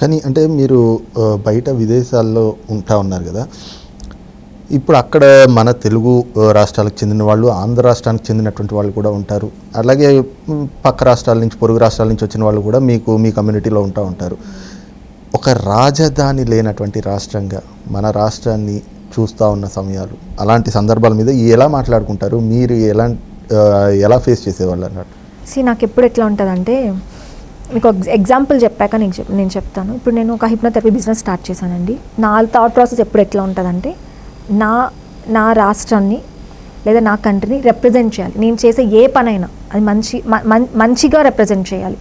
కానీ అంటే మీరు బయట విదేశాల్లో ఉంటా ఉన్నారు కదా ఇప్పుడు అక్కడ మన తెలుగు రాష్ట్రాలకు చెందిన వాళ్ళు ఆంధ్ర రాష్ట్రానికి చెందినటువంటి వాళ్ళు కూడా ఉంటారు. అలాగే పక్క రాష్ట్రాల నుంచి పొరుగు రాష్ట్రాల నుంచి వచ్చిన వాళ్ళు కూడా మీకు మీ కమ్యూనిటీలో ఉంటా ఉంటారు. ఒక రాజధాని లేనటువంటి రాష్ట్రంగా మన రాష్ట్రాన్ని చూస్తూ ఉన్న సమయాలు అలాంటి సందర్భాల మీద ఎలా మాట్లాడుకుంటారు? మీరు ఎలా ఎలా ఫేస్ చేసేవాళ్ళు అన్నట్టు? సి నాకు ఎప్పుడు ఎట్లా ఉంటుందంటే మీకు ఎగ్జాంపుల్ చెప్పాక నేను చెప్ నేను చెప్తాను. ఇప్పుడు నేను ఒక హిప్నోథెరపీ బిజినెస్ స్టార్ట్ చేశానండి. నా థాట్ ప్రాసెస్ ఎప్పుడు ఎట్లా ఉంటుందంటే నా నా రాష్ట్రాన్ని లేదా నా కంట్రీని రిప్రజెంట్ చేయాలి. నేను చేసే ఏ పనైనా అది మంచి మంచిగా రిప్రజెంట్ చేయాలి.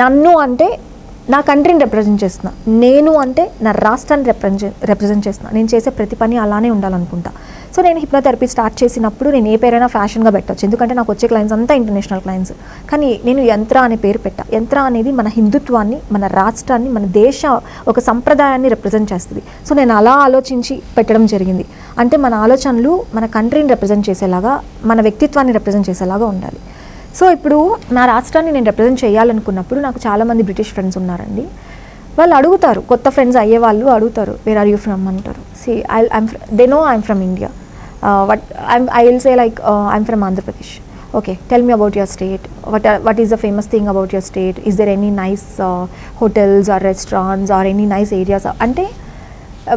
నన్ను అంటే నా కంట్రీని రిప్రజెంట్ చేస్తున్నా. నేను అంటే నా రాష్ట్రాన్ని రిప్రజెంట్ రిప్రజెంట్ చేస్తున్నా. నేను చేసే ప్రతి పని అలానే ఉండాలనుకుంటా. సో నేను హిప్నోథెరపీ స్టార్ట్ చేసినప్పుడు నేను ఏ పేరైనా ఫ్యాషన్గా పెట్టచ్చు. ఎందుకంటే నాకు వచ్చే క్లయింట్స్ అంతా ఇంటర్నేషనల్ క్లయింట్స్ కానీ నేను యంత్ర అనే పేరు పెట్టా. యంత్ర అనేది మన హిందుత్వాన్ని మన రాష్ట్రాన్ని మన దేశ ఒక సంప్రదాయాన్ని రిప్రజెంట్ చేస్తుంది. సో నేను అలా ఆలోచించి పెట్టడం జరిగింది. అంటే మన ఆలోచనలు మన కంట్రీని రిప్రజెంట్ చేసేలాగా మన వ్యక్తిత్వాన్ని రిప్రజెంట్ చేసేలాగా ఉండాలి. సో ఇప్పుడు నా రాష్ట్రాన్ని నేను రిప్రజెంట్ చేయాలనుకున్నప్పుడు నాకు చాలామంది బ్రిటిష్ ఫ్రెండ్స్ ఉన్నారండి. వాళ్ళు అడుగుతారు కొత్త ఫ్రెండ్స్ అయ్యే వాళ్ళు అడుగుతారు వేర్ ఆర్ యూ ఫ్రమ్ అంటారు. See I I'm they no I'm from India what I'm I will say like I'm from Andhra Pradesh okay tell me about your state what what is the famous thing about your state is there any nice hotels or restaurants or any nice areas అంటే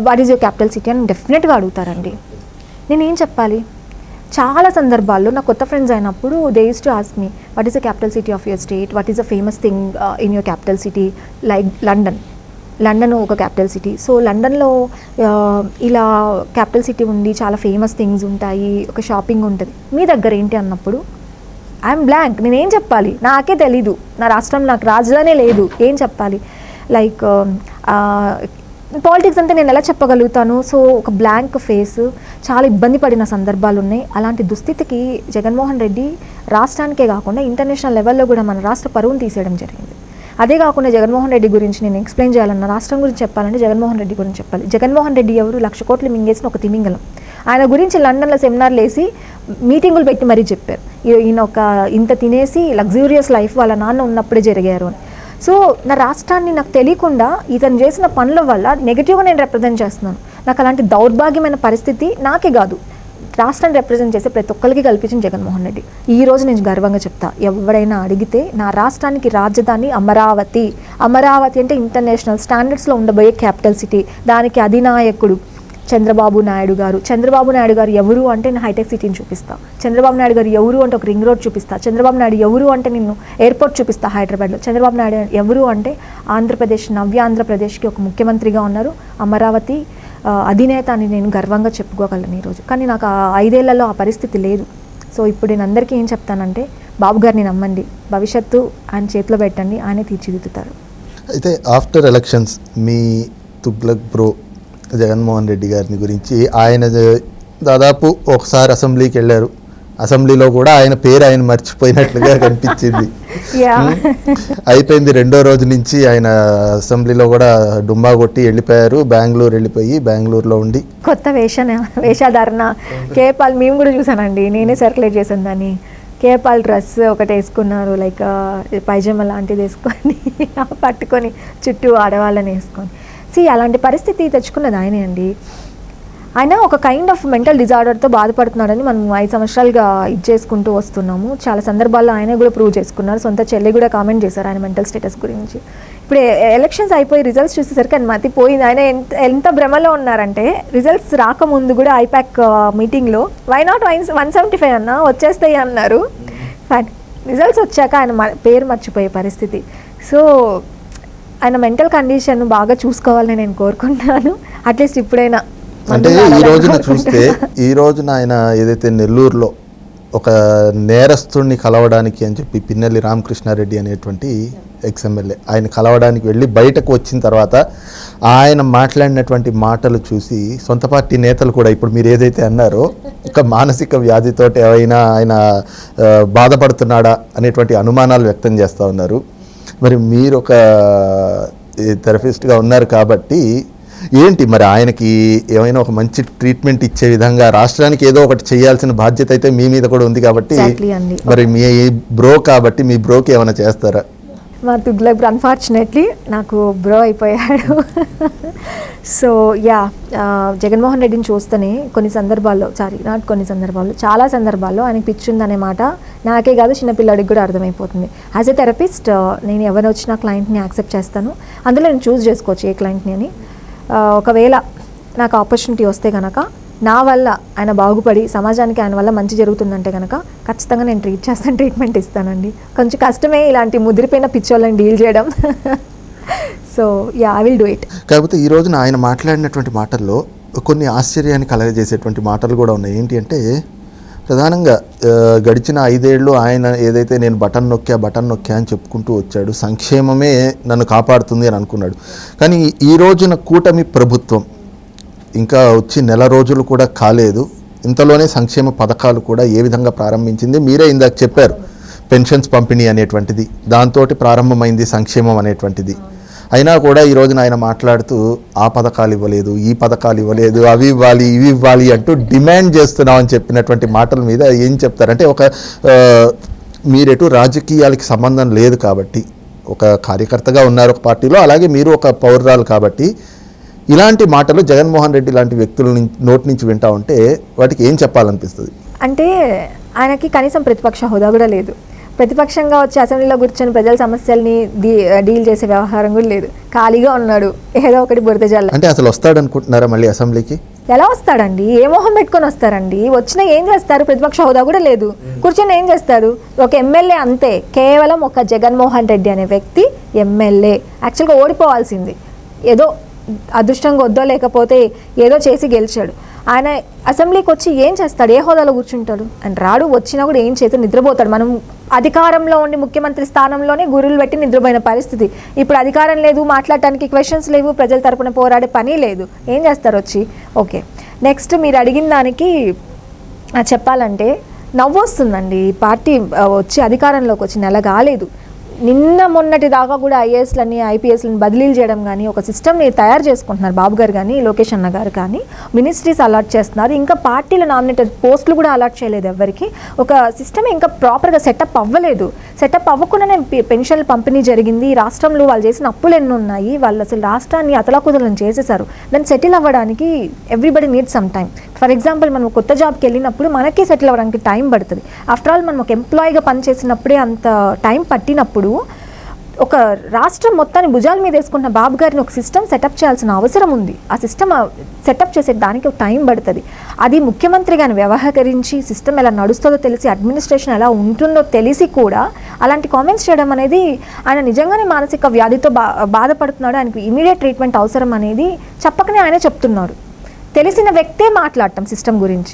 what is your capital city అని డెఫినెట్గా అడుగుతారండి. నేనేం చెప్పాలి? చాలా సందర్భాల్లో నా కొత్త ఫ్రెండ్స్ అయినప్పుడు they use to ask me what is the capital city of your state what is the famous thing in your capital city like London London ఒక క్యాపిటల్ సిటీ సో లండన్లో ఇలా క్యాపిటల్ సిటీ ఉంది చాలా famous things ఉంటాయి. ఒక shopping ఉంటుంది. మీ దగ్గర ఏంటి అన్నప్పుడు? ఐఎమ్ బ్లాంక్ నేనేం చెప్పాలి? నాకే తెలీదు. నా రాష్ట్రం నాకు రాజధానే లేదు. ఏం చెప్పాలి? లైక్ um, uh, పాలిటిక్స్ అంటే నేను ఎలా చెప్పగలుగుతాను? సో ఒక బ్లాంక్ ఫేస్ చాలా ఇబ్బంది పడిన సందర్భాలు ఉన్నాయి. అలాంటి దుస్థితికి జగన్మోహన్ రెడ్డి రాష్ట్రానికే కాకుండా ఇంటర్నేషనల్ లెవెల్లో కూడా మన రాష్ట్ర పరువును తీసేయడం జరిగింది. అదే కాకుండా జగన్మోహన్ రెడ్డి గురించి నేను ఎక్స్ప్లెయిన్ చేయాలన్న రాష్ట్రం గురించి చెప్పాలంటే జగన్మోహన్ రెడ్డి గురించి చెప్పాలి. జగన్మోహన్ రెడ్డి ఎవరు? లక్ష కోట్లు మింగేసిన ఒక తిమింగలం. ఆయన గురించి లండన్లో సెమినార్లు వేసి మీటింగులు పెట్టి మరీ చెప్పారు. ఈయన ఒక ఇంత తినేసి లగ్జూరియస్ లైఫ్ వాళ్ళ నాన్న ఉన్నప్పుడే జరిగారు అని. సో నా రాష్ట్రాన్ని నాకు తెలియకుండా ఇతను చేసిన పనుల వల్ల నెగిటివ్గా నేను రిప్రజెంట్ చేస్తున్నాను. నాకు అలాంటి దౌర్భాగ్యమైన పరిస్థితి నాకే కాదు. రాష్ట్రాన్ని రిప్రజెంట్ చేసే ప్రతి ఒక్కరికి కల్పించిన జగన్మోహన్ రెడ్డి. ఈ రోజు నేను గర్వంగా చెప్తా ఎవరైనా అడిగితే నా రాష్ట్రానికి రాజధాని అమరావతి. అమరావతి అంటే ఇంటర్నేషనల్ స్టాండర్డ్స్లో ఉండబోయే క్యాపిటల్ సిటీ దానికి అధినాయకుడు. చంద్రబాబు నాయుడు గారు. చంద్రబాబు నాయుడు గారు ఎవరు అంటే నేను హైటెక్ సిటీని చూపిస్తా. చంద్రబాబు నాయుడు గారు ఎవరు అంటే ఒక రింగ్ రోడ్ చూపిస్తా. చంద్రబాబు నాయుడు ఎవరు అంటే నిన్ను ఎయిర్పోర్ట్ చూపిస్తా హైదరాబాద్లో. చంద్రబాబు నాయుడు ఎవరు అంటే ఆంధ్రప్రదేశ్ నవ్య ఆంధ్రప్రదేశ్కి ఒక ముఖ్యమంత్రిగా ఉన్నారు. అమరావతి అధినేత అని నేను గర్వంగా చెప్పుకోగలను ఈరోజు. కానీ నాకు ఆ ఐదేళ్ళలో ఆ పరిస్థితి లేదు. సో ఇప్పుడు నేను అందరికీ ఏం చెప్తానంటే బాబు గారిని నమ్మండి. భవిష్యత్తు ఆయన చేతిలో పెట్టండి. ఆయనే తీర్చిదిద్దుతారు. అయితే ఆఫ్టర్ ఎలక్షన్స్ మీ తుగ్లక్ బ్రో జగన్మోహన్ రెడ్డి గారిని గురించి ఆయన దాదాపు ఒకసారి అసెంబ్లీకి వెళ్ళారు. అసెంబ్లీలో కూడా ఆయన పేరు ఆయన మర్చిపోయినట్లుగా కనిపించింది. అయిపోయింది రెండో రోజు నుంచి ఆయన అసెంబ్లీలో కూడా డుమ్మా కొట్టి వెళ్ళిపోయారు. బెంగళూరు వెళ్ళిపోయి బెంగళూరులో ఉండి. కొత్త వేష వేషధారణ. కేపాల్ మేము కూడా చూసానండి నేనే సర్క్యులేట్ చేశాను దాన్ని. కేపాల్ డ్రెస్ ఒకటి వేసుకున్నారు లైక్ పైజామా లాంటిది వేసుకొని పట్టుకొని చుట్టూ ఆడవాళ్ళని వేసుకొని. సి అలాంటి పరిస్థితి తెచ్చుకున్నది ఆయనే అండి. ఆయన ఒక కైండ్ ఆఫ్ మెంటల్ డిజార్డర్తో బాధపడుతున్నాడని మనం ఐదు సంవత్సరాలుగా ఇది చేసుకుంటూ వస్తున్నాము. చాలా సందర్భాల్లో ఆయన కూడా ప్రూవ్ చేసుకున్నారు. సొంత చెల్లి కూడా కామెంట్ చేశారు ఆయన మెంటల్ స్టేటస్ గురించి. ఇప్పుడు ఎలక్షన్స్ అయిపోయి రిజల్ట్స్ చూసేసరికి ఆయన మతి పోయింది ఆయన ఎంత ఎంత భ్రమలో ఉన్నారంటే రిజల్ట్స్ రాకముందు కూడా ఐపాక్ మీటింగ్లో why not one one seventy five అన్న? వచ్చేస్తాయి అన్నారు. రిజల్ట్స్ వచ్చాక ఆయన పేరు మర్చిపోయే పరిస్థితి. సో ఆయన మెంటల్ కండిషన్ బాగా చూసుకోవాలని నేను కోరుకుంటున్నాను అట్లీస్ట్ ఇప్పుడైనా అంటే ఈ రోజున చూస్తే. ఈ రోజున ఆయన ఏదైతే నెల్లూరులో ఒక నేరస్తుడిని కలవడానికి అని చెప్పి పిన్నెల్లి రామకృష్ణారెడ్డి అనేటువంటి ఎక్స్ఎమ్మెల్యే ఆయన కలవడానికి వెళ్ళి బయటకు వచ్చిన తర్వాత ఆయన మాట్లాడినటువంటి మాటలు చూసి సొంత పార్టీ నేతలు కూడా ఇప్పుడు మీరు ఏదైతే అన్నారో ఒక మానసిక వ్యాధితోటి ఏమైనా ఆయన బాధపడుతున్నాడా అనేటువంటి అనుమానాలు వ్యక్తం చేస్తూ ఉన్నారు మరి మీరు ఒక థెరపిస్ట్గా ఉన్నారు కాబట్టి ఏంటి మరి ఆయనకి ఏమైనా ఒక మంచి ట్రీట్మెంట్ ఇచ్చే విధంగా రాష్ట్రానికి ఏదో ఒకటి చేయాల్సిన బాధ్యత అయితే మీ మీద కూడా ఉంది కాబట్టి. మరి మీ బ్రో కాబట్టి మీ బ్రోకి ఏమైనా చేస్తారా మా తుగ్లక్ అన్ఫార్చునేట్లీ నాకు బ్రో అయిపోయాడు. సో యా జగన్మోహన్ రెడ్డిని చూస్తేనే కొన్ని సందర్భాల్లో సారీ నాట్ కొన్ని సందర్భాల్లో చాలా సందర్భాల్లో ఆయనకి పిచ్చి ఉందనే మాట నాకే కాదు చిన్నపిల్లడికి కూడా అర్థమైపోతుంది. యాజ్ ఎ థెరపిస్ట్ నేను ఎవరు వచ్చిన క్లయింట్ని యాక్సెప్ట్ చేస్తాను. అందులో నేను చూస్ చేసుకోవచ్చు ఏ క్లయింట్ని అని. ఒకవేళ నాకు ఆపర్చునిటీ వస్తే కనుక నా వల్ల ఆయన బాగుపడి సమాజానికి ఆయన వల్ల మంచి జరుగుతుందంటే కనుక ఖచ్చితంగా నేను ట్రీట్ చేస్తాను ట్రీట్మెంట్ ఇస్తానండి. కొంచెం కష్టమే ఇలాంటి ముదిరిపోయిన పిచ్చోళ్ళని డీల్ చేయడం. So ya I will do it కాకపోతే ఈ రోజున ఆయన మాట్లాడినటువంటి మాటల్లో కొన్ని ఆశ్చర్యాన్ని కలగజేసేటువంటి మాటలు కూడా ఉన్నాయి. ఏంటి అంటే ప్రధానంగా గడిచిన ఐదేళ్ళు ఆయన ఏదైతే నేను బటన్ నొక్కా బటన్ నొక్కా అని చెప్పుకుంటూ వచ్చాడు సంక్షేమమే నన్ను కాపాడుతుంది అని అనుకున్నాడు. కానీ ఈ రోజున కూటమి ప్రభుత్వం ఇంకా వచ్చి నెల రోజులు కూడా కాలేదు. ఇంతలోనే సంక్షేమ పథకాలు కూడా ఏ విధంగా ప్రారంభించింది మీరే ఇందాక చెప్పారు. పెన్షన్స్ పంపిణీ అనేటువంటిది దాంతో ప్రారంభమైంది సంక్షేమం అనేటువంటిది. అయినా కూడా ఈ రోజున ఆయన మాట్లాడుతూ ఆ పథకాలు ఇవ్వలేదు ఈ పథకాలు ఇవ్వలేదు అవి ఇవ్వాలి ఇవి ఇవ్వాలి అంటూ డిమాండ్ చేస్తున్నామని చెప్పినటువంటి మాటల మీద ఏం చెప్తారంటే ఒక మీరెటు రాజకీయాలకి సంబంధం లేదు కాబట్టి ఒక కార్యకర్తగా ఉన్నారు ఒక పార్టీలో అలాగే మీరు ఒక పౌరురాలు కాబట్టి ఇలాంటి మాటలు జగన్మోహన్ రెడ్డి లాంటి వ్యక్తుల నోటి నుంచి వింటా ఉంటే వాటికి ఏం చెప్పాలనిపిస్తుంది? అంటే ఆయనకి కనీసం ప్రతిపక్ష హోదా కూడా లేదు. ప్రతిపక్షంగా వచ్చి అసెంబ్లీలో కూర్చొని ప్రజల సమస్యల్ని డీల్ చేసే వ్యవహారం కూడా లేదు. ఖాళీగా ఉన్నాడు. ఏదో ఒకటి బురద జల్ల. అంటే అసలు వస్తాడనుకుంటున్నారా మళ్ళీ అసెంబ్లీకి? ఎలా వస్తాడండి? ఏ మొహం పెట్టుకొని వస్తారండి? వచ్చినా ఏం చేస్తారు? ప్రతిపక్ష హోదా కూడా లేదు. కూర్చొని ఏం చేస్తారు? ఒక ఎమ్మెల్యే అంతే. కేవలం ఒక జగన్మోహన్ రెడ్డి అనే వ్యక్తి ఎమ్మెల్యే. యాక్చువల్గా ఓడిపోవాల్సింది. ఏదో అదృష్టంగా వద్దో లేకపోతే ఏదో చేసి గెలిచాడు. ఆయన అసెంబ్లీకి వచ్చి ఏం చేస్తాడు? ఏ హోదాలో కూర్చుంటాడు? అండ్ రాడు వచ్చినా కూడా ఏం చేసి నిద్రపోతాడు. మనం అధికారంలో ఉండి ముఖ్యమంత్రి స్థానంలోనే గురువులు పెట్టి నిద్రపోయిన పరిస్థితి. ఇప్పుడు అధికారం లేదు మాట్లాడటానికి క్వశ్చన్స్ లేవు ప్రజల తరపున పోరాడే పని లేదు. ఏం చేస్తారు వచ్చి? ఓకే. నెక్స్ట్ మీరు అడిగిన దానికి చెప్పాలంటే నవ్వు వస్తుందండి ఈ పార్టీ వచ్చి అధికారంలోకి వచ్చి నెల కాలేదు. నిన్న మొన్నటి దాకా కూడా ఐఏఎస్లని ఐపీఎస్లని బదిలీలు చేయడం కానీ ఒక సిస్టమ్ని తయారు చేసుకుంటున్నారు బాబు గారు కానీ లోకేష్ అన్న గారు కానీ మినిస్ట్రీస్ అలాట్ చేస్తున్నారు. ఇంకా పార్టీల నామినేటెడ్ పోస్టులు కూడా అలాట్ చేయలేదు ఎవరికి ఒక సిస్టమ్ ఇంకా ప్రాపర్గా సెటప్ అవ్వలేదు. సెటప్ అవ్వకుండానే పెన్షన్లు పంపిణీ జరిగింది. ఈ రాష్ట్రంలో వాళ్ళు చేసిన అప్పులు ఎన్ని ఉన్నాయి. వాళ్ళు అసలు రాష్ట్రాన్ని అతలాకుతలను చేసేసారు దాన్ని సెటిల్ అవ్వడానికి everybody need some time for example మనం కొత్త జాబ్కి వెళ్ళినప్పుడు మనకే సెటిల్ అవ్వడానికి టైం పడుతుంది. ఆఫ్టర్ ఆల్ మనం ఒక ఎంప్లాయీగా పనిచేసినప్పుడే అంత టైం పట్టినప్పుడు ఒక రాష్ట్రం మొత్తాన్ని భుజాల మీద వేసుకున్న బాబు గారిని ఒక సిస్టమ్ సెటప్ చేయాల్సిన అవసరం ఉంది. ఆ సిస్టమ్ సెటప్ చేసే దానికి ఒక టైం పడుతుంది. అది ముఖ్యమంత్రి గారిని వ్యవహరించి సిస్టమ్ ఎలా నడుస్తుందో తెలిసి అడ్మినిస్ట్రేషన్ ఎలా ఉంటుందో తెలిసి కూడా అలాంటి కామెంట్స్ చేయడం అనేది ఆయన నిజంగానే మానసిక వ్యాధితో బా బాధపడుతున్నాడు. ఆయనకు ఇమీడియట్ ట్రీట్మెంట్ అవసరం అనేది చెప్పకనే ఆయనే చెప్తున్నారు. తెలిసిన వ్యక్తే మాట్లాడటం సిస్టమ్ గురించి.